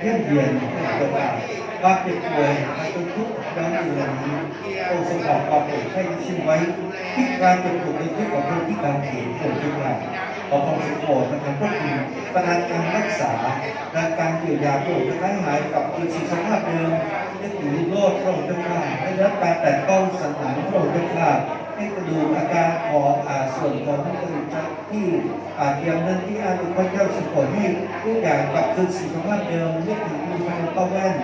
เยี่ยมเยียนเกิดจากควาเจ็บป่วยการเป็นทุกข์ย้อนอยู่อย่างนี้โอ้ทรงบอกความเจ็บให้สิ้นไว้ที่การเจ็บปวดเป็นทุกข์ของพระองค์ที่การเขียนโปรดทุกอย่างขอพระองค์โปรดนะครับพวกคุณประทานการรักษาและการเยียวยาโปรดให้หายกับคืนสู่สภาพเดิมนึกถึงโลดพระองค์เจ้าข้าให้รับการแต่ต้องสันหานพระองค์เจ้าข้า ให้กระดูกอาการของอาส่วนของกระดูกที่อาเทียมนั้นที่อาพระเจ้าสุขให้ทุกอย่างกลับคืนสู่สภาพเดิมนึกถึงมีความต้องแว่น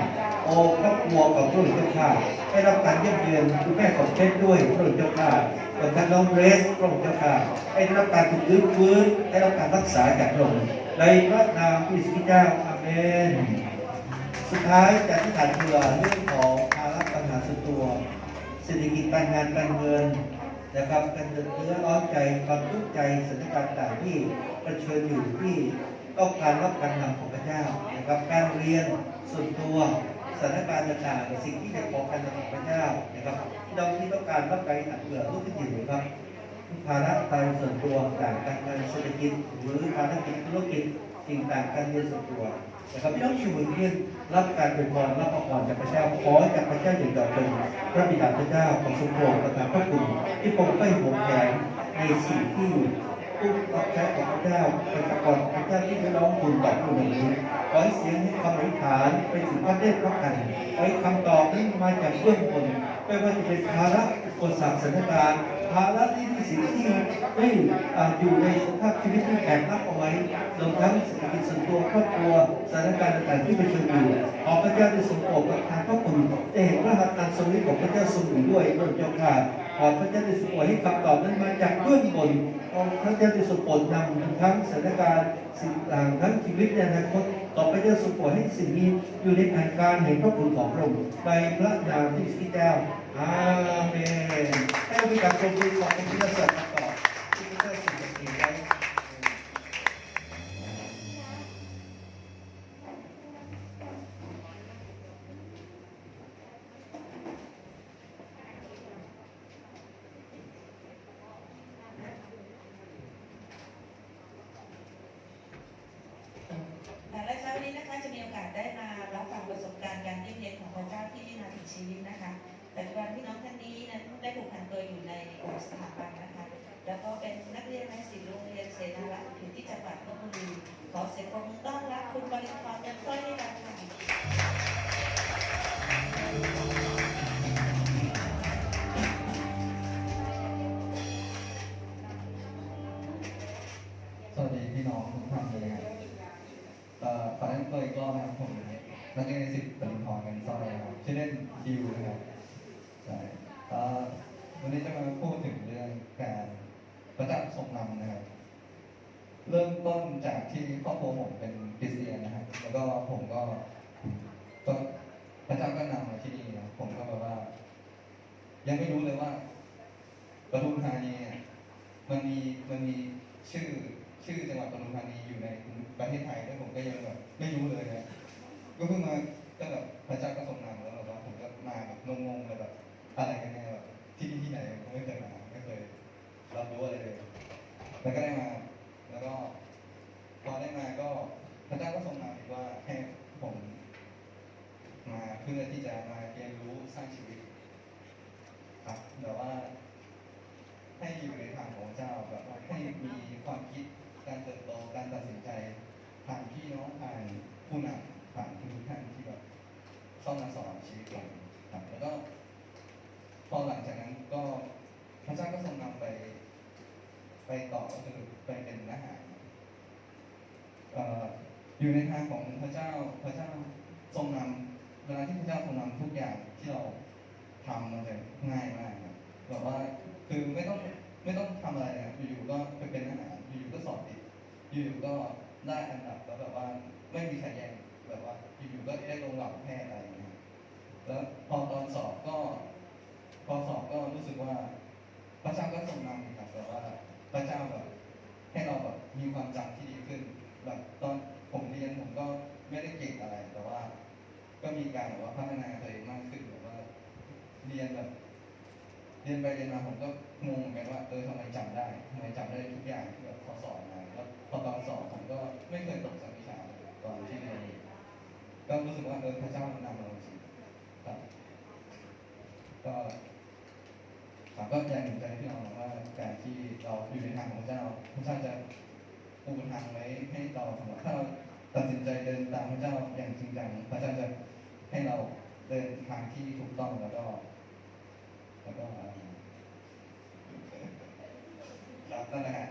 โอ้ครอบครัวของพระองค์เจ้าข้าให้รับการเยี่ยมเยียนคุณแม่ของเพชรด้วยพระองค์เจ้าข้ากับท่านน้องเรสพระองค์เจ้าข้าได้รับการถูกลื้อฟื้นให้รับการรักษาจากพระองค์ในพระนามพระสต์เจ้าอาเมนสุดท้ายจะที่ฐานเรือเรื่องของภาระปัญหาส่วนตัวเศรษฐกิจการงานการเงิน นะครับการเดือดเนื้อร้อนใจความทุกข์ใจสถานการณ์ต่างที่เผชิญอยู่ที่ต้องการรับการนำของพระเจ้านะครับการเรียนส่วนตัวสถานการณ์ต่างๆสิ่งที่จะขอการนำของพระเจ้านะครับเราที่ต้องการรับการหักเหลือลูกที่อยู่ครับภาระทางส่วนตัวต่างการงานเศรษฐกิจหรือภารกิจธุรกิจสิ่งต่างการเงินส่วนตัว นะครับพี่น้องชูมือขึ้นรับการเป็นพรรับพรจากพระเจ้าขอจากพระเจ้าอย่างเดียวเป็นพระบิดาพระเจ้าของสมโภชประทานพระคุณที่ทรงไม่หวงแหนในสิ่งที่ผู้รับใช้ของพระเจ้าเป็นตะกอนพระเจ้าที่ได้ร้องทูลต่อพระองค์นี้ขอให้เสียงคำอธิษฐานไปถึงพระเทพพระกันขอให้คำตอบนี้มาจากเบื้องบนไม่ว่าจะเป็นภาระอุปสรรคสถานการณ์ ภาระที่มีสิ่งที่ไม่อยู่ในสภาพชีวิตที่แข็งรับเอาไว้รวมทั้งเศรษฐกิจส่วนตัวครอบครัวสถานการณ์ต่างๆที่เผชิญอยู่ขอพระเจ้าได้ทรงโปรดประทานพระคุณได้เห็นพระหัตถ์อันทรงฤทธิ์ของพระเจ้าทรงอยู่ด้วยพระเจ้าค่ะขอพระเจ้าได้ทรงโปรดให้คำตอบนั้นมาจากเบื้องบนขอพระเจ้าได้ทรงโปรดนำทั้งสถานการณ์สิ่งต่างทั้งชีวิตในอนาคต ต่อไปเจ้าทรงโปรให้สิ่งนี้อยู่ในแผนการเห็นพระคุณของพระองค์ในพระยามที่สิแก้วอาเมนให้เรามีการปรบมือขอบคุณที่เราสริมมาต่อ ยังไม่รู้เลยว่าปทุมธานีเนี่ยมันมีมันมีชื่อชื่อจังหวัดปทุมธานีอยู่ในประเทศไทยแล้วผมก็ยังแบบไม่รู้เลยนะก็เพิ่งมาก็แบบพระเจ้าก็ทรงนำแล้วแบบว่าผมก็มาแบบงงๆเลยแบบอะไรกันแน่แบบที่นี่ที่ไหนผมไม่เคยมาไม่เคยรับรู้อะไรเลยแล้วก็ได้มา แล้วก็พอได้มาก็พระเจ้าก็ทรงนำอีกว่าให้ผมมาเพื่อที่จะมาเรียนรู้สร้างชีวิต ครับแต่ว่า ให้อยู่ในทางของเจ้าแบบว่าให้มีความคิดการเติบโตการตัดสินใจผ่านพี่น้องผ่านผู้นำผ่านทุกท่านที่แบบเข้ามาสอนชีวิตผมครับแล้วก็พอหลังจากนั้นก็พระเจ้าก็ทรงนำไป ไปต่อก็คือไปเป็นทหารอยู่ในทางของพระเจ้าพระเจ้าทรงนำเวลาที่พระเจ้าทรงนำทุกอย่างที่เราทำมันจะง่ายมาก แบบว่าคือไม่ต้องไม่ต้องทำอะไรนะอยู่ๆก็ไปเป็นทหารอยู่ๆก็สอบติดอยู่ๆก็ได้อันดับแล้วแบบว่าไม่มีใครแย่งแบบว่าอยู่ๆก็ได้ลงหลักแพทย์อะไรอย่างเงี้ยแล้วพอตอนสอบก็พอสอบก็รู้สึกว่าพระเจ้าก็ทรงนำครับแบบว่าพระเจ้าแบบ เรียนไปเรียนมาผมก็งงเหมือนกันว่าเออทำไมจำได้ทำไมจำได้ทุกอย่างที่แบบเขาสอนมาแล้วพอตอนสอบผมก็ไม่เคยตกสักวิชาตอนที่เรียนก็รู้สึกว่าเออพระเจ้านำเราจริงครับก็ครับก็อยากเห็นใจพี่น้องว่าการที่เราอยู่ในทางของพระเจ้าพระเจ้าจะปูทางไว้ให้เราสำหรับถ้าเราตัดสินใจเดินตามพระเจ้าอย่างจริงจังพระเจ้าจะให้เราเดินทางที่ถูกต้องแล้วก็ แล้วก็ ครับนั่น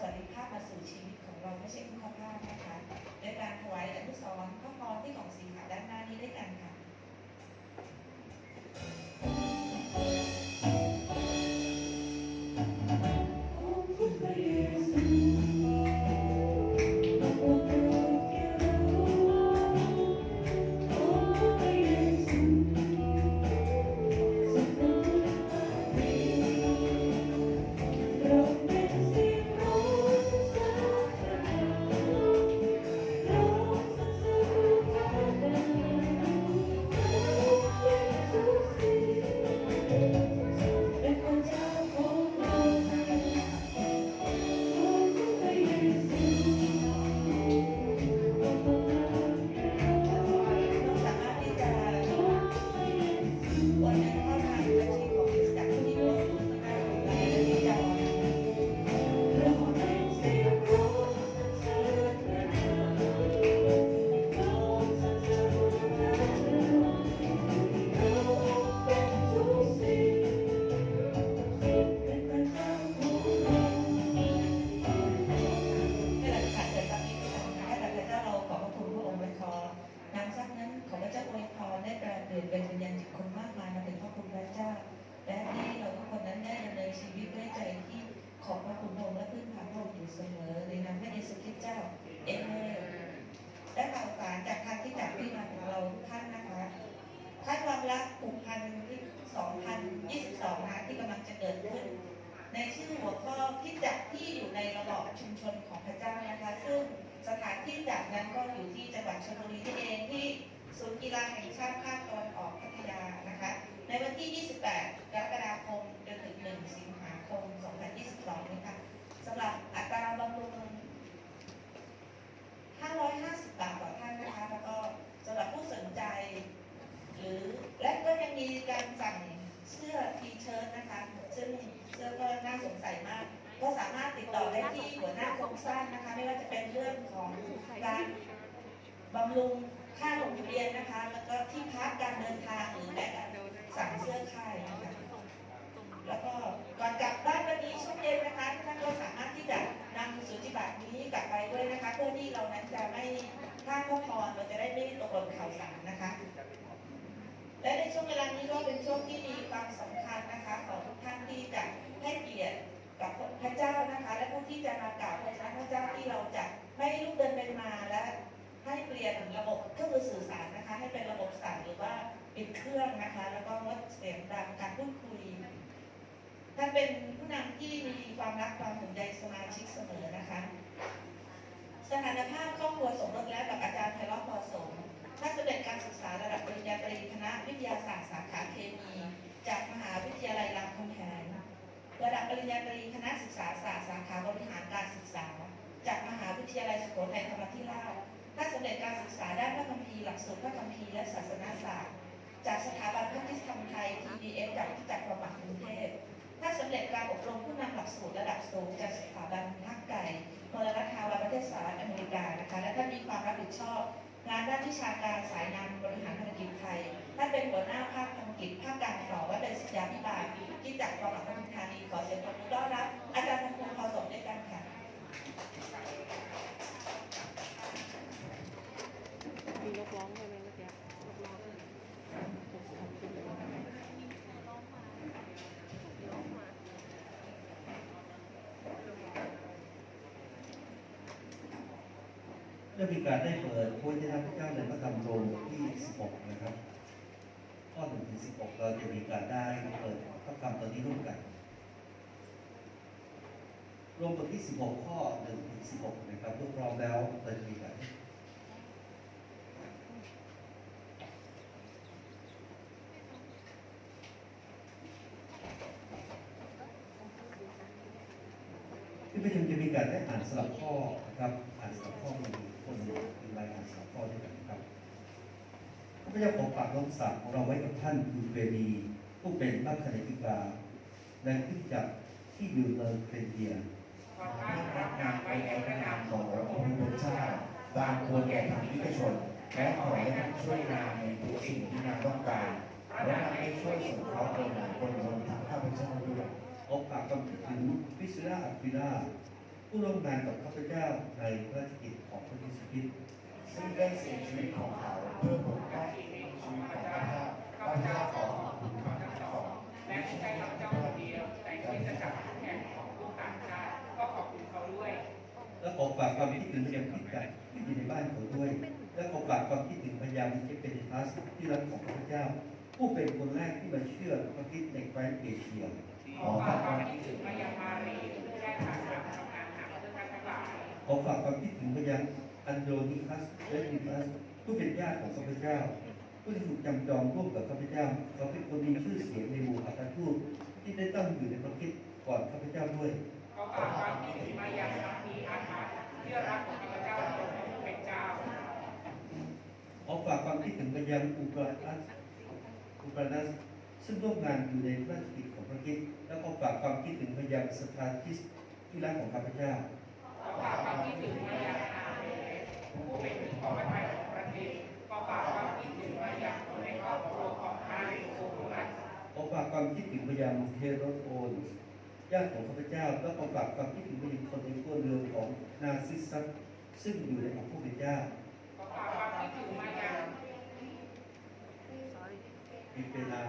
สวัสดิภาพมาสู่ชีวิตของเราไม่ใช่คุณภาพนะคะในการถวายอนุสรณ์พระพรที่ของสีขาวด้านหน้านี้ด้วยกันค่ะ บำรุงค่าลงทะเบียนนะคะ แล้วก็ที่พักการเดินทางหรือแม้แต่สั่งเสื้อค่ายนะคะแล้วก็ก่อนกลับบ้านวันนี้ช่วงเย็นนะคะท่านก็สามารถที่จะนำสุจิบัตรนี้กลับไปด้วยนะคะ เพื่อที่เรานั้นจะไม่พลาดข้อพรเราจะได้ไม่ตกหล่นข่าวสารนะคะ และในช่วงเวลานี้ก็เป็นช่วงที่มีความสำคัญนะคะของทุกท่านที่จะให้เกียรติกับพระเจ้านะคะ และผู้ที่จะมากราบพระพระเจ้าที่เราจะไม่ลูกเดินไปมาและ ให้เปลี่ยนระบบเครื่องมือสื่อสารนะคะ ให้เป็นระบบสั่นหรือว่าปิดเครื่องนะคะ แล้วก็งดเสียงดังการพูดคุยท่านเป็นผู้นำที่มีความรักความห่วงใยสมาชิกเสมอนะคะ สถานภาพครอบครัวสมรสแล้วกับอาจารย์ไพเราะพอสมท่านสำเร็จการศึกษาระดับปริญญาตรีคณะวิทยาศาสตร์สาขาเคมี จากมหาวิทยาลัยรามคำแหงระดับปริญญาตรีคณะศึกษาศาสตร์สาขาบริหารการศึกษา จากมหาวิทยาลัยสุโขทัยธรรมธิราช ท่านสำเร็จการศึกษาด้านพระคัมภีร์หลักสูตรพระคัมภีร์และศาสนาศาสตร์ จากสถาบันพระคิสธรรมไทย TBS จากที่จักรประวัติกรุงเทพถ้านสำเร็จการอบรมผู้นำหลักสูตรระดับสูงจากสถาบันทักไก่มรัฐฮาวาประเทศสหรัฐอเมริกานะคะและท่านมีความรับผิดชอบงานด้านวิชาการสายงานบริหารธุรกิจไทยท่านเป็นหัวหน้าภาคธุรกิจภาคการสอนและเป็นศิษยาภิบาลที่จากจังหวัดปทุมธานีขอเสียงปรบมือต้อนรับอาจารย์ธนพงศ์พอสมด้วยกันค่ะ มีนกร้องด้วยมเมื่อกี้นกมีการได้เปิดโค้ชได้รับทุกท่านในพระจำโรงที่ 16 นะครับ ข้อ1ถึง 16 เราจะมีการได้เปิดประกรรมตอนนี้ร่วมกันรวมบทที่ 16 ข้อ1ถึง16 นะครับเมื่อร้อมแล้วเปิดมีการ ที่ประชุมจะมีการได้อ่านสลับข้อนะครับ อ่านสลับข้อมีคนมีรายอ่านสลับข้อด้วยกันนะครับข้าพเจ้าขอฝากน้องสาวของเราไว้กับท่านคือเฟรีผู้เป็นพระคณิกาและที่จักที่อยู่เมืองเครเดียขอท่านรับงานไว้ในพระนามของพระองค์พระเจ้าตามควรแก่ธรรมิกชน และขอให้ท่านช่วยนางในทุกสิ่งที่นางต้องการและนางให้ช่วยส่งเขาคนหนึ่งคนบนทางข้าพเจ้าด้วย ขอฝากความคิดถึงวิสราอัควินาผู้ร่วมงานกับข้าพเจ้าในพระราชกิจของพระเยซูคริสต์ซึ่งได้เสียชีวิตของเขาเพื่อปกป้องชีวิตของข้าพเจ้าข้าพเจ้าขอขอบคุณเขาทั้งสองและไม่ใช่ข้าพเจ้าคนเดียวแต่คริสตจักรทุกแห่งของทุกต่างชาติก็ขอบคุณเขาด้วยและขอฝากความคิดถึงพยามคิดจักรที่อยู่ในบ้านเขาด้วย และขอฝากความคิดถึงพยามที่เป็นพาสที่รักของข้าพเจ้า ผู้เป็นคนแรกที่มาเชื่อพระคริสต์ในแคว้นเอเชีย ขอฝากความคิดถึงมายังมารีผู้ได้ผ่านการทำงานหนักเพื่อท่านทั้งหลายขอฝากความคิดถึงพยานอันโดนิคัสและนิคัสผู้เป็นญาติของข้าพเจ้าผู้ที่ถูกจำจองร่วมกับข้าพเจ้าเขาเป็นคนมีชื่อเสียงในหมู่อัตทูตที่ได้ตั้งอยู่ในพระคริสต์ก่อนข้าพเจ้าด้วยขอฝากความคิดถึงมายังนักมีอาถรรพ์ที่รักของข้าพเจ้าทรงเป็นเจ้าขอฝากความคิดถึงพยานอุปรัสอุปรัส ซึ่งร่วมงานอยู่ในพระราชกิจของพระคริสต์และขอฝากความคิดถึงพยานสถานทิสที่รักของข้าพเจ้าขอฝากความคิดถึงมายังอาเมสผู้เป็นที่ขอพระทัยของประเทศขอฝากความคิดถึงมายังคนในครอบครัวของนายโอคุรัสขอฝากความคิดถึงพยานเฮโรโอนญาติของข้าพเจ้าและขอฝากความคิดถึงพยานคนในครัวเรือนของนาซิสซัสซึ่งอยู่ในของผู้เป็นเจ้าขอฝากความคิดถึงมายังมีเวลา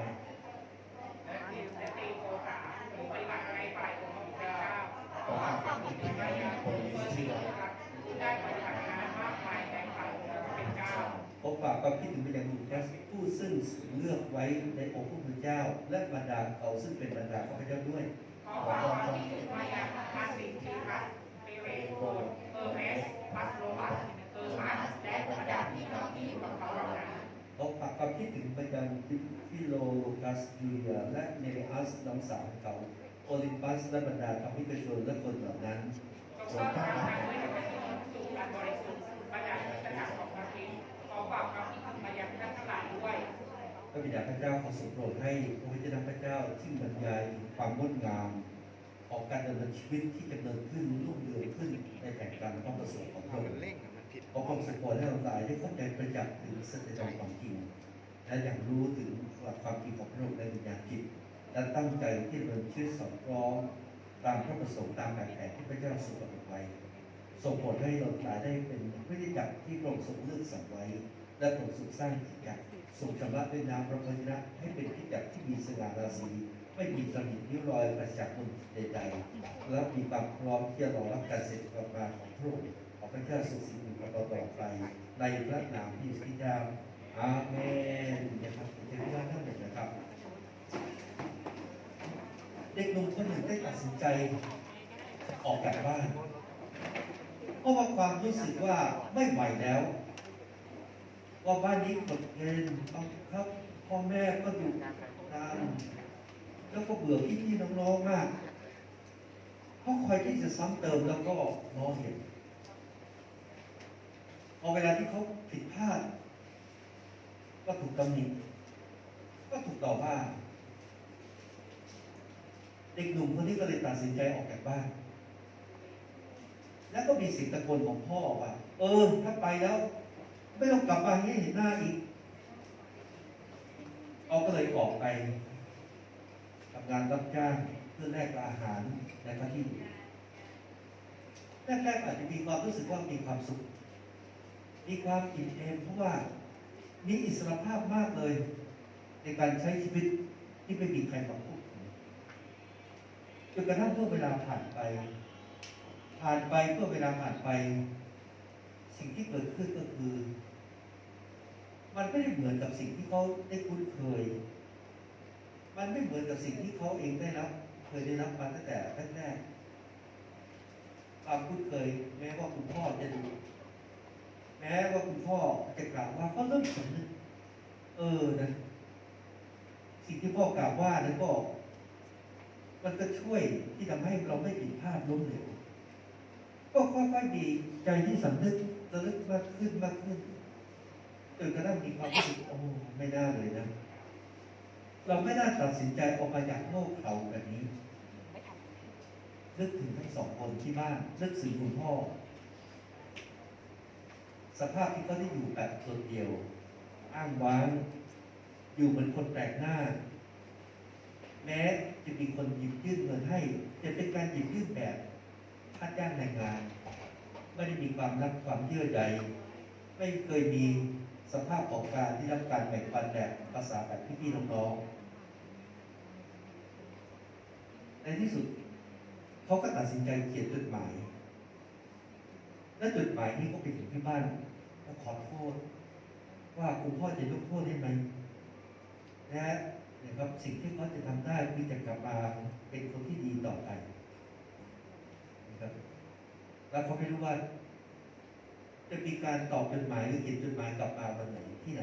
และทีมและตีโคตาผู้ปฏิบัติในฝ่ายของพระเจ้าขอฝากความคิดถึงมายังคนเชื่อผู้ได้ปฏิบัติงานมากมายในฝ่ายของพระเป็นเจ้าขอฝากความคิดถึงพยานลูคัสผู้ซึ่งเลือกไว้ในองค์ผู้เป็นเจ้า และบรรดาเขาซึ่งเป็นบรรดาข้าพเจ้าด้วยขอความคิดถึงมายังมาสินทีคัสเปเรโกเออร์เมสพัสโลมัสเออร์มัสและบรรดาพี่น้องที่อยู่กับเขาเหล่านั้นขอฝากความคิดถึงพยานฟิโลลูคัสจูเลียและเนเรอัสน้องสาวของเขาโอลิมปัสและบรรดาธรรมิกชนและคนเหล่านั้นทรงสร้างทางด้วยพระคุณสู่การบริสุทธิ์บรรดาากความคิดถึงมายังท่านทั้งหลายด้วยพระบิดาพระเจ้าขอทรงโปรดให้พระวิจนะพระเจ้าที่บรรยายความงดงามของการดำเนินชีวิตที่ดำเนินขึ้นรุ่งเรืองขึ้นในแผนการความประสงค์ของพระองค์ขอความสปอร์ตให้เราตายได้เข้าใจประจักษ์ถึงสัจธรรมความจริงและอย่างรู้ถึงหลักความจริงของพระองค์ในวิญญาณจิตและตั้งใจที่จะดำเนินชีวิตสอดคล้องตามพระประสงค์ตามแบบแผนที่พระเจ้าทรงกำหนดไว้ส่งผลให้เราตายได้เป็นพฤติจักรที่พระองค์ทรงเลือกสรรไว้ และทรงสุขสร้างจิตใจทรงชำระด้วยน้ำพระพรนะให้เป็นที่จักรที่มีสง่าราศีไม่มีตำหนิริ้วรอยประจักษ์บนใดๆและมีความพร้อมที่จะรอรับการเสด็จกลับมาของพระองค์ขอพระเจ้าทรงสิริมาต่อต่อไปในพระนามพระเยซูคริสต์เจ้าอาเมนนะครับเจ้าท่านหนึ่งนะครับ เด็กหนุ่มคนหนึ่งได้ตัดสินใจออกจากบ้าน เพราะว่าความรู้สึกว่าไม่ไหวแล้ว ว่าบ้านนี้กดเงินเอาครับพ่อแม่ก็ดุตามแล้วก็เบื่อพี่พี่น้องๆมากเพราะคอยที่จะซ้ำเติมแล้วก็มองเห็นพอเวลาที่เขาผิดพลาด ก็ถูกตำหนิก็ถูกต่อว่า เด็กหนุ่มคนนี้ก็เลยตัดสินใจออกจากบ้าน แล้วก็มีสียงตะโกนของพ่อว่า เออ ถ้าไปแล้ว ไม่ต้องกลับมาให้เห็นหน้าอีก เขาก็เลยออกไปทำงานรับจ้างเพื่อแลกอาหารในพระที่อยู่แรกๆอาจจะมีความรู้สึกว่ามีความสุข มีความอิ่มเอมเพราะว่ามีอิสรภาพมากเลย ในการใช้ชีวิตที่ไม่มีใครมาควบคุมจนกระทั่งเมื่อเวลาผ่านไป ผ่านไปเมื่อเวลาผ่านไป สิ่งที่เกิดขึ้นก็คือ มันไม่ได้เหมือนกับสิ่งที่เขาได้คุ้นเคย มันไม่เหมือนกับสิ่งที่เขาเองได้รับ เคยได้รับมาตั้งแต่แรกๆความคุ้นเคย แม้ว่าคุณพ่อจะดู แม้ว่าคุณพ่อจะกล่าวว่าก็เริ่มสำนึกเออนะสิ่งที่พ่อกล่าวว่านั้นก็ มันก็ช่วยที่ทำให้เราไม่ผิดพลาดล้มเหลวก็ค่อยๆดีใจที่สำนึกระลึกมากขึ้นมากขึ้น จนกระทั่งมีความรู้สึกโอ้ไม่น่าเลยนะ เราไม่น่าตัดสินใจออกมาจากโลกเขาแบบนี้นึกถึงทั้งสองคนที่บ้านนึกถึงคุณพ่อ สภาพที่เขาได้อยู่แบบโดดเดียว อ้างว้าง อยู่เหมือนคนแปลกหน้า แม้จะมีคนหยิบยื่นเงินให้จะเป็นการหยิบยื่นแบบค่าจ้างแรงงาน ไม่ได้มีความรักความเยื่อใยไม่เคยมี สภาพของการที่รับการแบ่งปันแบบภาษาแบบพี่ๆน้องๆในที่สุดเขาก็ตัดสินใจเขียนจดหมาย และจดหมายนี้ก็ไปถึงที่บ้านก็ขอโทษ ว่าคุณพ่อจะยกโทษได้ไหมและนะครับสิ่งที่เขาจะทำได้คือจะกลับมาเป็นคนที่ดีต่อไปนะครับแล้วเขาไม่รู้ว่า จะมีการตอบจดหมายหรือเขียนจดหมายกลับมาวันไหนที่ไหน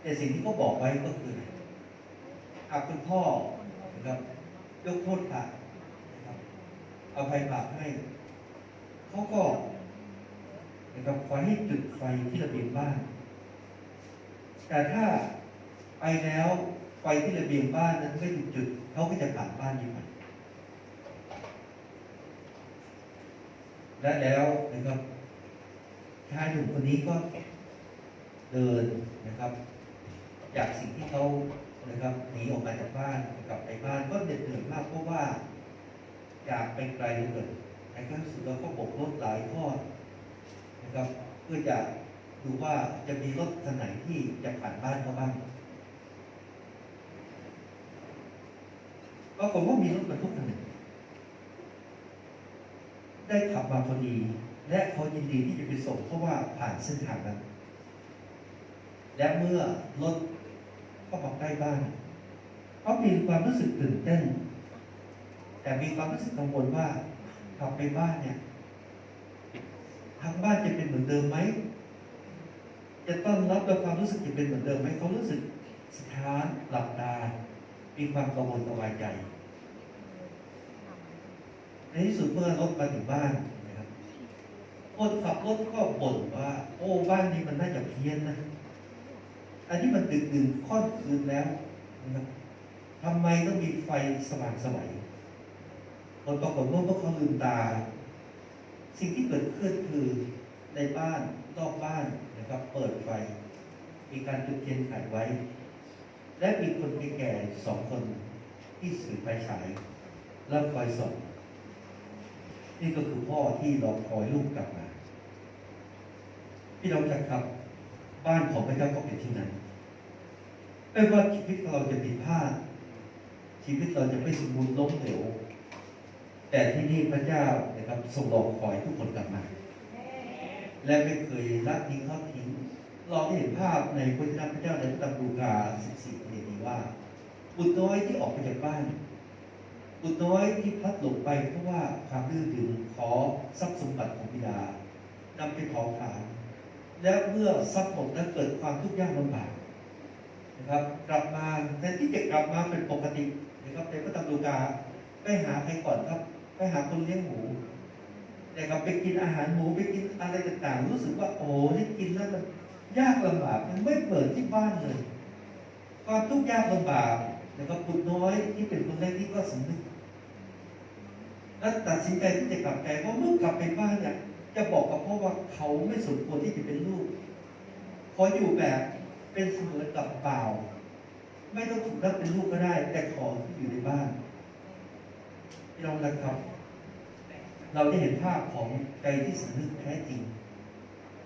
แต่สิ่งที่เขาบอกไว้ก็คือหากคุณพ่อนะครับยกโทษผ่านนะครับเอาภัยบาปให้เขาก็นะครับขอให้จุดไฟที่ระเบียงบ้าน แต่ถ้าไปแล้วไฟที่ระเบียงบ้านนั้นไม่ถูกจุดเขาก็จะผ่านบ้านนี้ไปและแล้วนะครับ ชายหนุ่มคนนี้ก็เดินนะครับ จากสิ่งที่เขานะครับหนีออกมาจากบ้านกลับไปบ้านก็เหน็ดเหนื่อยมากเพราะว่าอยากไปไกลเหลือเกินในขั้นสุดเราก็บกรถหลายทอดนะครับ เพื่อจะดูว่าจะมีรถคันไหนที่จะผ่านบ้านเขาบ้างปรากฏว่ามีรถบรรทุกคันหนึ่งได้ขับมาพอดี และเขายินดีที่จะไปส่งเพราะว่าผ่านเส้นทางนั้น และเมื่อรถเข้ามาใกล้บ้านเขามีความรู้สึกตื่นเต้น แต่มีความรู้สึกกังวลว่ากลับไปบ้านเนี่ยทางบ้านจะเป็นเหมือนเดิมไหม จะต้อนรับด้วยความรู้สึกจะเป็นเหมือนเดิมไหมเขารู้สึกสถานหลับตา มีความกังวลสบายใจ ในที่สุดเมื่อรถมาถึงบ้าน คนขับรถก็บ่นว่า โอ้บ้านนี้มันน่าจะเพี้ยนนะ อันนี้มันดึกดื่นค่อนคืนแล้วนะครับทำไมต้องมีไฟสว่างสวัยผลปรากฏว่าเมื่อเขาลืมตา สิ่งที่เกิดขึ้นคือในบ้านนอกบ้านนะครับ เปิดไฟ มีการจุดเทียนไขไว้ และมีคนแก่สองคนที่ถือไฟฉายแล้วคอยส่องนี่ก็คือพ่อที่รอคอยลูกกลับมา พี่น้องจักครับ บ้านของพระเจ้าก็เป็นที่นั้นไม่ว่าชีวิตเราจะผิดพลาดชีวิตเราจะไม่สมบูรณ์ล้มเหลวแต่ที่นี่พระเจ้านะครับทรงรอคอยทุกคนกลับมา และไม่เคยละทิ้งทอดทิ้งเราได้เห็นภาพในพระเจ้าพระเจ้าในพระธรรมลูกา14ประเด็นนี้ว่า บุตรน้อยที่ออกไปจากบ้าน บุตรน้อยที่พลัดหลงไปเพราะว่าความดื้อดึงขอทรัพย์สมบัติของบิดานำไปเผาผลาญ แล้วเมื่อทรัพย์หมดแล้วเกิดความทุกข์ยากลำบากนะครับ กลับมาแทนที่จะกลับมาเป็นปกตินะครับในพระธรรมลูกาไปหาใครก่อนครับ ไปหาคนเลี้ยงหมูนะครับไปกินอาหารหมูไปกินอะไรต่างๆ รู้สึกว่าโอ้นี่กินแล้วมันยากลำบากมันไม่เปิดที่บ้านเลยความทุกข์ยากลำบากนะครับบุตรน้อยที่เป็นคนแรกที่ก็สำนึกและตัดสินใจที่จะกลับใจเพราะเมื่อกลับไปบ้านเนี่ย จะบอกกับพ่อว่าเขาไม่สมควรที่จะเป็นลูกขออยู่แบบเป็นเสมือนกับเปล่า ไม่ต้องถูกรับเป็นลูกก็ได้ แต่ขอที่อยู่ในบ้านพี่น้องนะครับ เราได้เห็นภาพของใจที่สำนึกแท้จริง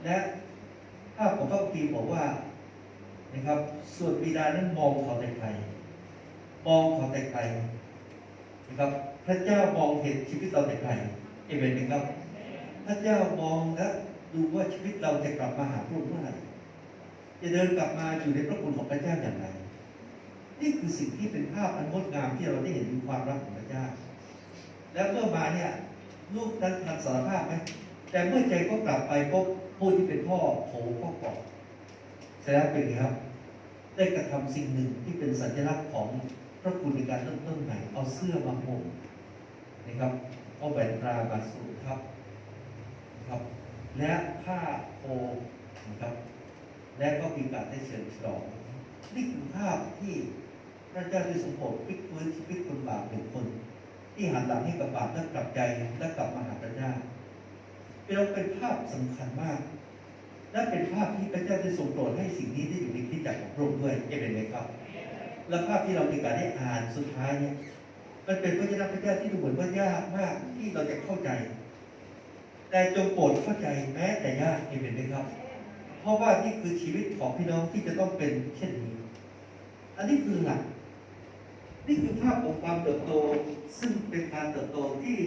และภาพของพระคีบอกว่านะครับ ส่วนบิดานั้นมองเขาแต่ไกลมองเขาแต่ไกลนะครับ พระเจ้ามองเห็นชีวิตเราแต่ไกลเอเมนไหมครับ พระเจ้ามองและดูว่าชีวิตเราจะกลับมาหาพระองค์เมื่อไหร่จะเดินกลับมาอยู่ในพระคุณของพระเจ้าอย่างไร นี่คือสิ่งที่เป็นภาพอันงดงามที่เราได้เห็นถึงความรักของพระเจ้า แล้วเมื่อมาเนี่ยลูกนั้นทันสารภาพไหมแต่เมื่อใจก็กลับไปพบผู้ที่เป็นพ่อโผพ่อกอดเสร็จแล้วเป็นไงครับ ได้กระทำสิ่งหนึ่งที่เป็นสัญลักษณ์ของพระคุณในการเริ่มต้นใหม่เอาเสื้อมาห่มนะครับเอาแหวนตรามาสวมทับ นะครับ และผ้าโพนะครับ และก็มีการได้เฉลิมฉลองนี่คือภาพที่พระเจ้าได้ทรงโปรดพลิกฟื้นชีวิตคนบาปหนึ่งคน ที่หันหลังให้กับบาปและกลับใจและกลับมาหาพระเจ้าเราเป็นภาพสำคัญมาก และเป็นภาพที่พระเจ้าได้ทรงโปรดให้สิ่งนี้ได้อยู่ในคริสตจักรของพระองค์ด้วยเอเมนไหมครับ และภาพที่เรามีการได้อ่านสุดท้ายเนี่ยมันเป็นพระเจ้าพระเจ้าที่ดูเหมือนว่ายากมากที่เราจะเข้าใจ แต่จงโปรดเข้าใจแม้แต่ยากเห็นไหมครับ เพราะว่านี่คือชีวิตของพี่น้องที่จะต้องเป็นเช่นนี้ อันนี้คือหลัก นี่คือภาพของความเติบโต ซึ่งเป็นการเติบโตที่